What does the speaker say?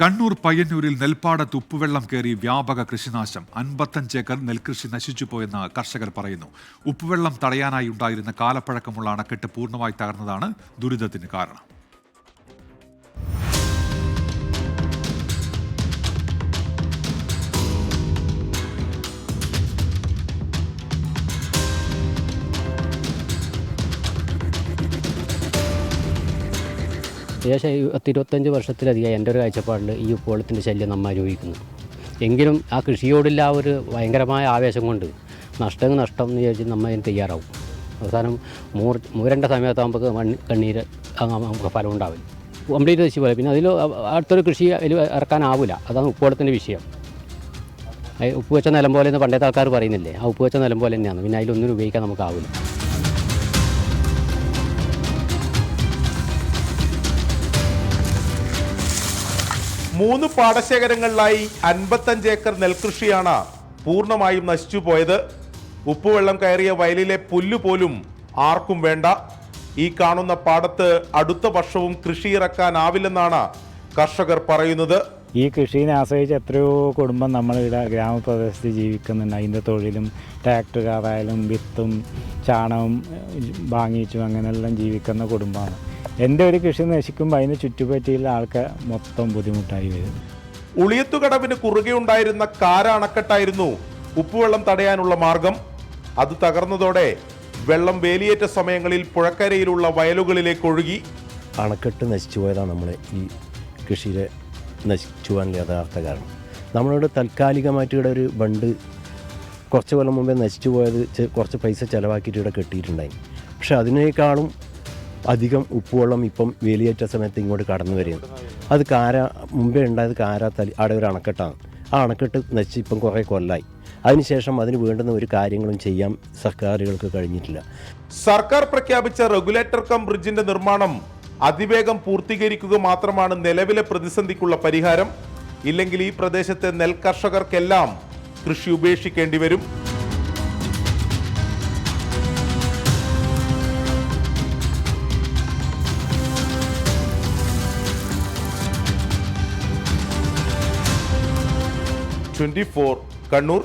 കണ്ണൂർ പയ്യന്നൂരിൽ നെൽപ്പാടത്ത് ഉപ്പുവെള്ളം കയറി വ്യാപക കൃഷിനാശം. അൻപത്തഞ്ച് ഏക്കർ നെൽകൃഷി നശിച്ചുപോയെന്ന് കർഷകർ പറയുന്നു. ഉപ്പുവെള്ളം തടയാനായി ഉണ്ടായിരുന്ന കാലപ്പഴക്കമുള്ള അണക്കെട്ട് പൂർണമായി തകർന്നതാണ് ദുരിതത്തിന് കാരണം. ഏകദേശം പത്തിരുപത്തഞ്ച് വർഷത്തിലധികം എന്റെ ഒരു കാഴ്ചപ്പാടിൽ ഈ ഉപ്പുവെള്ളത്തിന്റെ ശല്യം നമ്മൾ അനുഭവിക്കുന്നു. എങ്കിലും ആ കൃഷിയോടുള്ള ആ ഒരു ഭയങ്കരമായ ആവേശം കൊണ്ട് നഷ്ടം നഷ്ടം എന്ന് വിചാരിച്ച് നമ്മൾ അതിന് തയ്യാറാവും. അവസാനം മൂർ മൂരേണ്ട സമയത്താകുമ്പോൾ മണ്ണ് കണ്ണീര് നമുക്ക് ഫലം ഉണ്ടാവില്ല. കംപ്ലീറ്റ് നശിച്ചു പോലെ പിന്നെ അതിൽ അടുത്തൊരു കൃഷി അതിൽ ഇറക്കാനാവില്ല അതാണ് ഉപ്പുവെള്ളത്തിന്റെ വിഷയം. ഉപ്പുവെച്ച ഉപ്പ് വെച്ച നിലം പോലെ എന്ന് പണ്ടത്തെ ആൾക്കാർ പറയുന്നില്ലേ? ആ ഉപ്പുവെച്ച നിലം പോലെ തന്നെയാണ്. പിന്നെ അതിലൊന്നും ഉപയോഗിക്കാൻ നമുക്കാവില്ല മൂന്ന് പാടശേഖരങ്ങളിലായി അൻപത്തഞ്ച് ഏക്കർ നെൽകൃഷിയാണ് പൂർണമായും നശിച്ചു പോയത്. ഉപ്പുവെള്ളം കയറിയ വയലിലെ പുല്ല് പോലും ആർക്കും വേണ്ട. ഈ കാണുന്ന പാടത്ത് അടുത്ത വർഷവും കൃഷി ഇറക്കാനാവില്ലെന്നാണ് കർഷകർ പറയുന്നത്. ഈ കൃഷിനെ ആശ്രയിച്ച് എത്രയോ കുടുംബം നമ്മളിവിടെ ഗ്രാമപ്രദേശത്ത് ജീവിക്കുന്നുണ്ട്. അതിന്റെ തൊഴിലും ട്രാക്ടർ കാറായാലും വിത്തും ചാണകം വാങ്ങിച്ചും അങ്ങനെയെല്ലാം ജീവിക്കുന്ന കുടുംബമാണ്. എന്റെ ഒരു കൃഷി നശിക്കുമ്പോൾ അതിന് ചുറ്റുപറ്റിയുള്ള ആൾക്കാർ മൊത്തം ബുദ്ധിമുട്ടായി വരും. ഉളിയത്തുകടവിന് കുറുകെ ഉണ്ടായിരുന്ന കാര അണക്കെട്ടായിരുന്നു ഉപ്പുവെള്ളം തടയാനുള്ള മാർഗം. അത് തകർന്നതോടെ വെള്ളം വേലിയേറ്റ സമയങ്ങളിൽ പുഴക്കരയിലുള്ള വയലുകളിലേക്ക് ഒഴുകി. അണക്കെട്ട് നശിച്ചു പോയതാണ് നമ്മളെ ഈ കൃഷിയിലെ നശിച്ചു പോകാൻ യഥാർത്ഥ കാരണം. നമ്മളിവിടെ താൽക്കാലികമായിട്ട് ഇവിടെ ഒരു ബണ്ട് കുറച്ച് കൊല്ലം മുമ്പേ നശിച്ചു പോയത് കുറച്ച് പൈസ ചിലവാക്കിയിട്ട് ഇവിടെ കെട്ടിയിട്ടുണ്ടായി. പക്ഷെ അതിനേക്കാളും അധികം ഉപ്പുവെള്ളം ഇപ്പം വേലിയേറ്റ സമയത്ത് ഇങ്ങോട്ട് കടന്നു വരികയാണ്. അത് കാര മുമ്പേ ഉണ്ടായത് കാര തലി അവിടെ ഒരു അണക്കെട്ടാണ്. ആ അണക്കെട്ട് നശിച്ച് ഇപ്പം കുറേ കൊല്ലായി. അതിനുശേഷം അതിന് വേണ്ടുന്ന ഒരു കാര്യങ്ങളും ചെയ്യാൻ സർക്കാരുകൾക്ക് കഴിഞ്ഞിട്ടില്ല. സർക്കാർ പ്രഖ്യാപിച്ച റെഗുലേറ്റർ കം ബ്രിഡ്ജിന്റെ നിർമ്മാണം അതിവേഗം പൂർത്തീകരിക്കുക മാത്രമാണ് നിലവിലെ പ്രതിസന്ധിക്കുള്ള പരിഹാരം. ഇല്ലെങ്കിൽ ഈ പ്രദേശത്തെ നെൽ കർഷകർക്കെല്ലാം കൃഷി ഉപേക്ഷിക്കേണ്ടി വരും. Twenty four Kannur